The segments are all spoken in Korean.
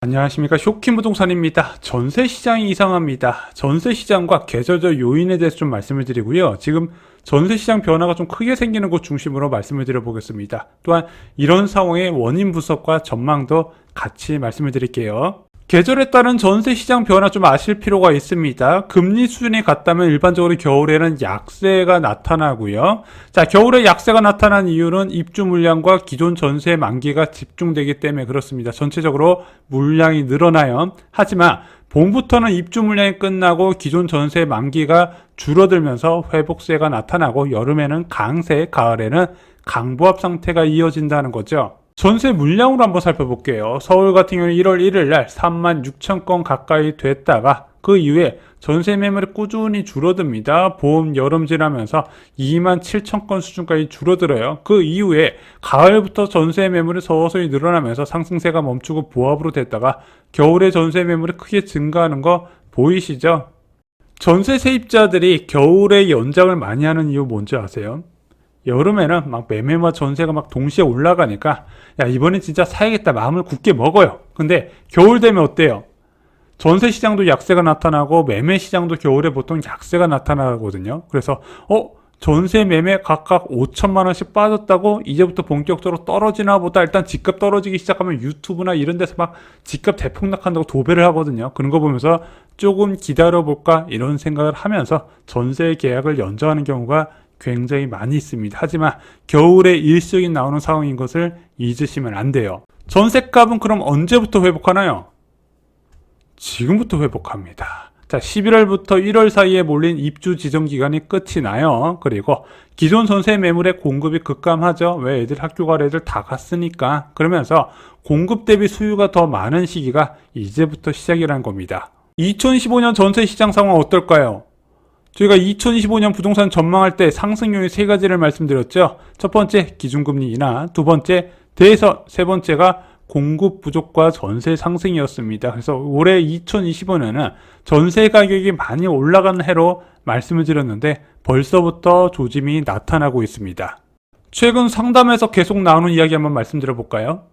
안녕하십니까 쇼킹 부동산입니다. 전세 시장이 이상합니다. 전세 시장과 계절적 요인에 대해서 좀 말씀을 드리고요. 지금 전세 시장 변화가 좀 크게 생기는 곳 중심으로 말씀을 드려보겠습니다. 또한 이런 상황의 원인 분석과 전망도 같이 말씀을 드릴게요. 계절에 따른 전세 시장 변화 좀 아실 필요가 있습니다. 금리 수준이 같다면 일반적으로 겨울에는 약세가 나타나고요. 자, 겨울에 약세가 나타난 이유는 입주 물량과 기존 전세 만기가 집중되기 때문에 그렇습니다. 전체적으로 물량이 늘어나요. 하지만 봄부터는 입주 물량이 끝나고 기존 전세 만기가 줄어들면서 회복세가 나타나고 여름에는 강세, 가을에는 강보합 상태가 이어진다는 거죠. 전세 물량으로 한번 살펴볼게요. 서울 같은 경우는 1월 1일 날 3만 6천 건 가까이 됐다가 그 이후에 전세 매물이 꾸준히 줄어듭니다. 봄, 여름 지나면서 2만 7천 건 수준까지 줄어들어요. 그 이후에 가을부터 전세 매물이 서서히 늘어나면서 상승세가 멈추고 보합으로 됐다가 겨울에 전세 매물이 크게 증가하는 거 보이시죠? 전세 세입자들이 겨울에 연장을 많이 하는 이유 뭔지 아세요? 여름에는 막 매매와 전세가 막 동시에 올라가니까 야 이번엔 진짜 사야겠다 마음을 굳게 먹어요. 근데 겨울 되면 어때요? 전세 시장도 약세가 나타나고 매매 시장도 겨울에 보통 약세가 나타나거든요. 그래서 어 전세 매매 각각 5천만 원씩 빠졌다고 이제부터 본격적으로 떨어지나 보다 일단 집값 떨어지기 시작하면 유튜브나 이런 데서 막 집값 대폭락한다고 도배를 하거든요. 그런 거 보면서 조금 기다려 볼까 이런 생각을 하면서 전세 계약을 연장하는 경우가 굉장히 많이 있습니다. 하지만 겨울에 일시적인 나오는 상황인 것을 잊으시면 안 돼요. 전세값은 그럼 언제부터 회복하나요? 지금부터 회복합니다. 자, 11월부터 1월 사이에 몰린 입주 지정 기간이 끝이 나요. 그리고 기존 전세 매물의 공급이 급감하죠. 왜 애들 학교 갈 애들 다 갔으니까. 그러면서 공급 대비 수요가 더 많은 시기가 이제부터 시작이라는 겁니다. 2015년 전세 시장 상황 어떨까요? 저희가 2025년 부동산 전망할 때 상승 요인 세 가지를 말씀드렸죠. 첫 번째 기준금리 인하, 두 번째 대선, 세 번째가 공급 부족과 전세 상승이었습니다. 그래서 올해 2025년은 전세 가격이 많이 올라가는 해로 말씀을 드렸는데 벌써부터 조짐이 나타나고 있습니다. 최근 상담에서 계속 나오는 이야기 한번 말씀드려 볼까요?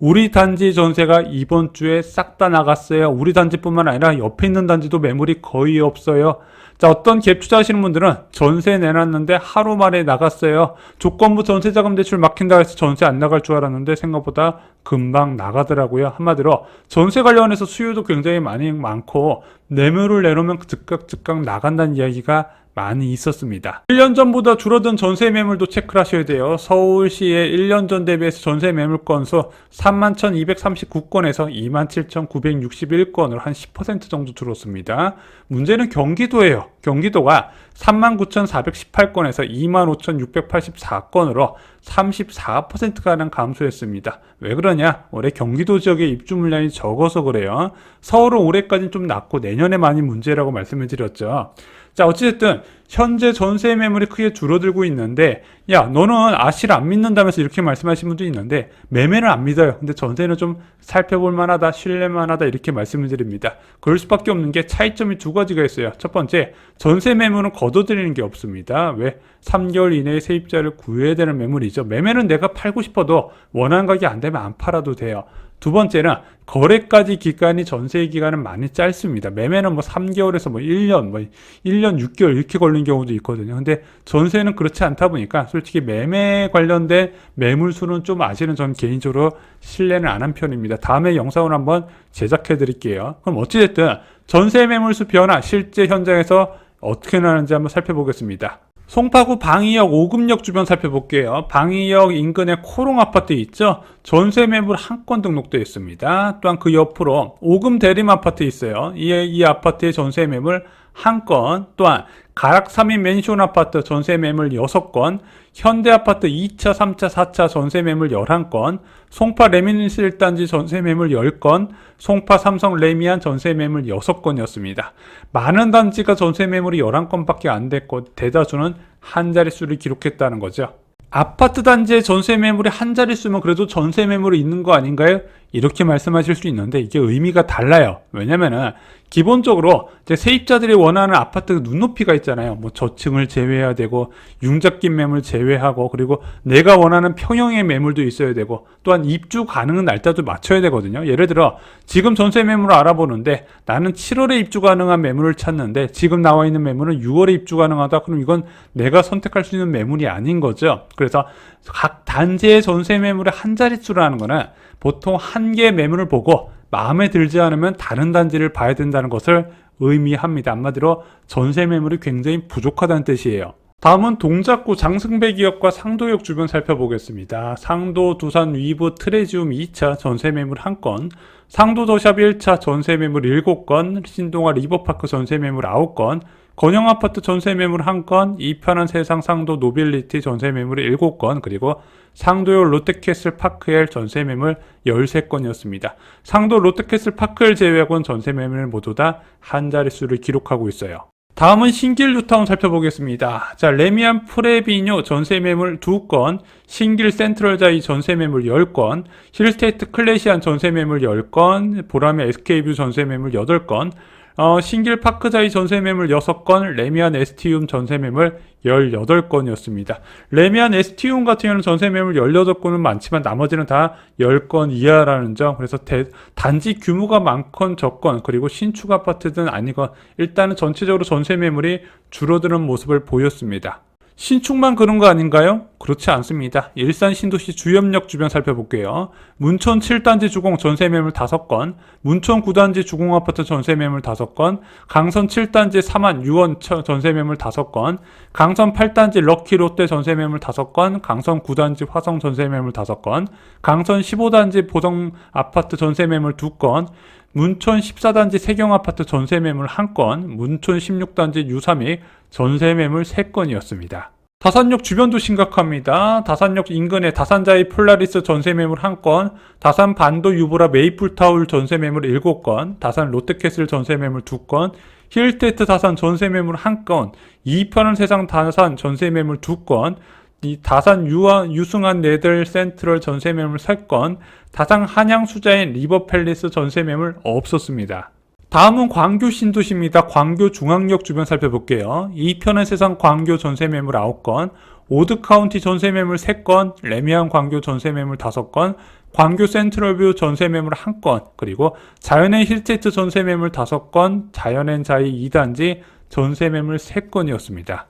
우리 단지 전세가 이번 주에 싹 다 나갔어요. 우리 단지뿐만 아니라 옆에 있는 단지도 매물이 거의 없어요. 자, 어떤 갭 투자하시는 분들은 전세 내놨는데 하루 만에 나갔어요. 조건부 전세자금 대출 막힌다 해서 전세 안 나갈 줄 알았는데 생각보다 금방 나가더라고요. 한마디로 전세 관련해서 수요도 굉장히 많이 많고 매물을 내놓으면 즉각 즉각 나간다는 이야기가 많이 있었습니다. 1년 전보다 줄어든 전세 매물도 체크를 하셔야 돼요. 서울시의 1년 전 대비해서 전세 매물 건수 31,239건에서 27,961건으로 한 10% 정도 줄었습니다. 문제는 경기도예요. 경기도가 39,418건에서 25,684건으로 34%가량 감소했습니다. 왜 그러냐? 올해 경기도 지역의 입주 물량이 적어서 그래요. 서울은 올해까지는 좀 낮고 내년에 많이 문제라고 말씀을 드렸죠. 자, 어찌됐든 현재 전세 매물이 크게 줄어들고 있는데 야, 너는 아시를 안 믿는다면서 이렇게 말씀하시는 분도 있는데 매매는 안 믿어요. 근데 전세는 좀 살펴볼 만하다, 신뢰 만 하다 이렇게 말씀을 드립니다. 그럴 수밖에 없는 게 차이점이 두 가지가 있어요. 첫 번째, 전세 매물은 거둬들이는 게 없습니다. 왜? 3개월 이내에 세입자를 구해야 되는 매물이죠. 매매는 내가 팔고 싶어도 원하는 가격이 안 되면 안 팔아도 돼요. 두 번째는 거래까지 기간이 전세 기간은 많이 짧습니다. 매매는 뭐 3개월에서 뭐 1년, 뭐 1년 6개월 이렇게 걸린 경우도 있거든요. 근데 전세는 그렇지 않다 보니까 솔직히 매매 관련된 매물 수는 좀 아시는 전 개인적으로 신뢰는 안 한 편입니다. 다음에 영상을 한번 제작해 드릴게요. 그럼 어찌됐든 전세 매물 수 변화 실제 현장에서 어떻게 나는지 한번 살펴보겠습니다. 송파구 방이역 오금역 주변 살펴볼게요. 방이역 인근에 코롱 아파트 있죠? 전세 매물 한 건 등록되어 있습니다. 또한 그 옆으로 오금 대림 아파트 있어요. 이, 이 아파트의 전세 매물 한 건, 또한 가락 3인 맨션 아파트 전세 매물 6건, 현대 아파트 2차, 3차, 4차 전세 매물 11건, 송파 레미니스 1단지 전세 매물 10건, 송파 삼성 레미안 전세 매물 6건이었습니다. 많은 단지가 전세 매물이 11건밖에 안 됐고 대다수는 한 자릿수를 기록했다는 거죠. 아파트 단지의 전세 매물이 한 자릿수면 그래도 전세 매물이 있는 거 아닌가요? 이렇게 말씀하실 수 있는데 이게 의미가 달라요. 왜냐면은 기본적으로 이제 세입자들이 원하는 아파트 눈높이가 있잖아요. 뭐 저층을 제외해야 되고 융잡긴 매물 제외하고 그리고 내가 원하는 평형의 매물도 있어야 되고 또한 입주 가능한 날짜도 맞춰야 되거든요. 예를 들어 지금 전세 매물을 알아보는데 나는 7월에 입주 가능한 매물을 찾는데 지금 나와 있는 매물은 6월에 입주 가능하다. 그럼 이건 내가 선택할 수 있는 매물이 아닌 거죠. 그래서 각 단지의 전세 매물의 한 자릿수라는 거는 보통 한 개의 매물을 보고 마음에 들지 않으면 다른 단지를 봐야 된다는 것을 의미합니다. 한마디로 전세 매물이 굉장히 부족하다는 뜻이에요. 다음은 동작구 장승배 기업과 상도역 주변 살펴보겠습니다. 상도 두산 위브 트레지움 2차 전세 매물 1건, 상도 더샵 1차 전세 매물 7건, 신동아 리버파크 전세 매물 9건, 건영 아파트 전세 매물 1건, 이편한 세상 상도 노빌리티 전세 매물 7건, 그리고 상도역 롯데캐슬 파크엘 전세 매물 13건이었습니다. 상도 롯데캐슬 파크엘 제외하고는 전세 매물 모두 다 한 자릿수를 기록하고 있어요. 다음은 신길 뉴타운 살펴보겠습니다. 자, 레미안 프레비뇨 전세 매물 2건, 신길 센트럴 자이 전세 매물 10건, 힐스테이트 클래시안 전세 매물 10건, 보람의 SK뷰 전세 매물 8건, 어, 신길 파크자이 전세 매물 6건, 레미안 ST움 전세 매물 18건이었습니다. 레미안 ST움 같은 경우는 전세 매물 18건은 많지만 나머지는 다 10건 이하라는 점. 그래서 대, 단지 규모가 많건 적건 그리고 신축 아파트든 아니건 일단은 전체적으로 전세 매물이 줄어드는 모습을 보였습니다. 신축만 그런 거 아닌가요? 그렇지 않습니다. 일산 신도시 주염역 주변 살펴볼게요. 문천 7단지 주공 전세 매물 5건, 문천 9단지 주공 아파트 전세 매물 5건, 강선 7단지 3만 6원 전세 매물 5건, 강선 8단지 럭키 롯데 전세 매물 5건, 강선 9단지 화성 전세 매물 5건, 강선 15단지 보성 아파트 전세 매물 2건, 문천 14단지 세경 아파트 전세 매물 1건, 문천 16단지 유삼이 전세 매물 3건이었습니다. 다산역 주변도 심각합니다. 다산역 인근에 다산자이 폴라리스 전세 매물 1건, 다산 반도 유보라 메이플타울 전세 매물 7건, 다산 롯데캐슬 전세 매물 2건, 힐테트 다산 전세 매물 1건, 이편한 세상 다산 전세 매물 2건, 이 다산 유아, 유승한 네덜 센트럴 전세 매물 3건, 다산 한양 수자인 리버 팰리스 전세 매물 없었습니다. 다음은 광교 신도시입니다. 광교 중앙역 주변 살펴볼게요. 이편의 세상 광교 전세 매물 9건, 오드 카운티 전세 매물 3건, 레미안 광교 전세 매물 5건, 광교 센트럴뷰 전세 매물 1건, 그리고 자연의 힐테이트 전세 매물 5건, 자연의 자이 2단지 전세 매물 3건이었습니다.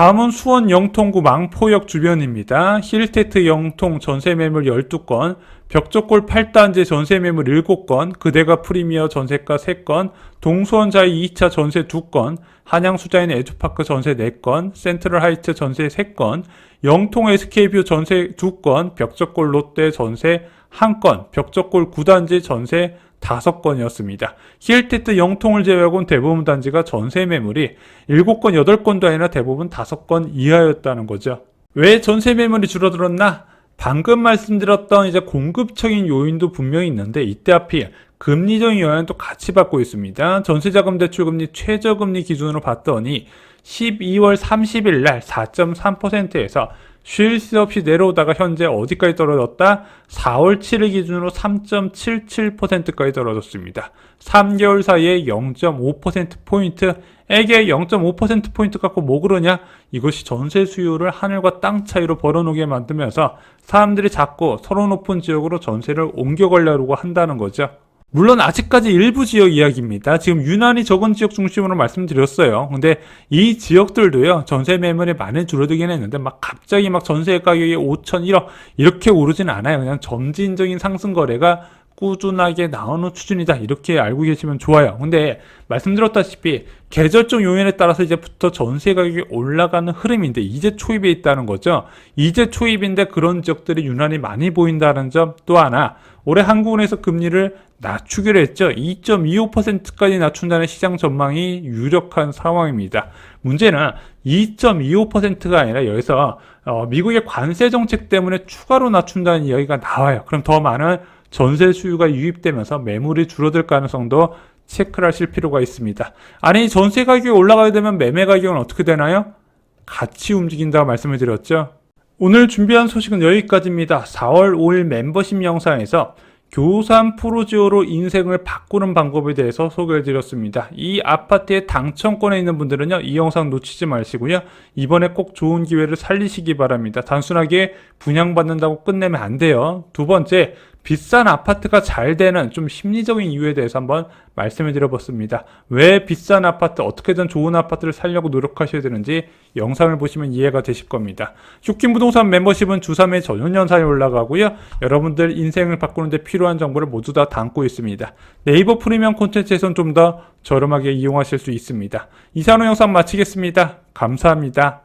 다음은 수원 영통구 망포역 주변입니다. 힐테트 영통 전세 매물 12건, 벽적골 8단지 전세 매물 7건, 그대가 프리미어 전세가 3건, 동수원 자이 2차 전세 2건, 한양 수자인 에듀파크 전세 4건, 센트럴 하이트 전세 3건, 영통 SK뷰 전세 2건, 벽적골 롯데 전세 1건, 벽적골 9단지 전세 5건이었습니다. 힐테트 영통을 제외하고는 대부분 단지가 전세 매물이 7건, 8건도 아니라 대부분 5건 이하였다는 거죠. 왜 전세 매물이 줄어들었나? 방금 말씀드렸던 이제 공급적인 요인도 분명히 있는데 이때 하필 금리적인 영향도 같이 받고 있습니다. 전세자금 대출금리 최저금리 기준으로 봤더니 12월 30일 날 4.3%에서 쉴 새 없이 내려오다가 현재 어디까지 떨어졌다? 4월 7일 기준으로 3.77%까지 떨어졌습니다. 3개월 사이에 0.5%포인트 에게 0.5%포인트 갖고 뭐 그러냐? 이것이 전세 수요를 하늘과 땅 차이로 벌어놓게 만들면서 사람들이 자꾸 서로 높은 지역으로 전세를 옮겨가려고 한다는 거죠. 물론 아직까지 일부 지역 이야기입니다. 지금 유난히 적은 지역 중심으로 말씀드렸어요. 근데 이 지역들도요, 전세 매물이 많이 줄어들긴 했는데, 막 갑자기 막 전세 가격이 5천, 1억, 이렇게 오르진 않아요. 그냥 점진적인 상승 거래가 꾸준하게 나오는 수준이다. 이렇게 알고 계시면 좋아요. 근데 말씀드렸다시피 계절적 요인에 따라서 이제부터 전세 가격이 올라가는 흐름인데 이제 초입에 있다는 거죠. 이제 초입인데 그런 지역들이 유난히 많이 보인다는 점 또 하나 올해 한국은행에서 금리를 낮추기로 했죠. 2.25%까지 낮춘다는 시장 전망이 유력한 상황입니다. 문제는 2.25%가 아니라 여기서 어, 미국의 관세 정책 때문에 추가로 낮춘다는 이야기가 나와요. 그럼 더 많은 전세 수요가 유입되면서 매물이 줄어들 가능성도 체크를 하실 필요가 있습니다. 아니 전세 가격이 올라가게 되면 매매 가격은 어떻게 되나요? 같이 움직인다고 말씀을 드렸죠. 오늘 준비한 소식은 여기까지입니다. 4월 5일 멤버십 영상에서 교산 프로지오로 인생을 바꾸는 방법에 대해서 소개해 드렸습니다. 이 아파트의 당첨권에 있는 분들은요, 이 영상 놓치지 마시고요. 이번에 꼭 좋은 기회를 살리시기 바랍니다. 단순하게 분양받는다고 끝내면 안 돼요. 두 번째, 비싼 아파트가 잘 되는 좀 심리적인 이유에 대해서 한번 말씀해 드려봤습니다. 왜 비싼 아파트, 어떻게든 좋은 아파트를 살려고 노력하셔야 되는지 영상을 보시면 이해가 되실 겁니다. 쇼킹 부동산 멤버십은 주3회 전용 영상이 올라가고요. 여러분들 인생을 바꾸는데 필요한 정보를 모두 다 담고 있습니다. 네이버 프리미엄 콘텐츠에선 좀 더 저렴하게 이용하실 수 있습니다. 이상의 영상 마치겠습니다. 감사합니다.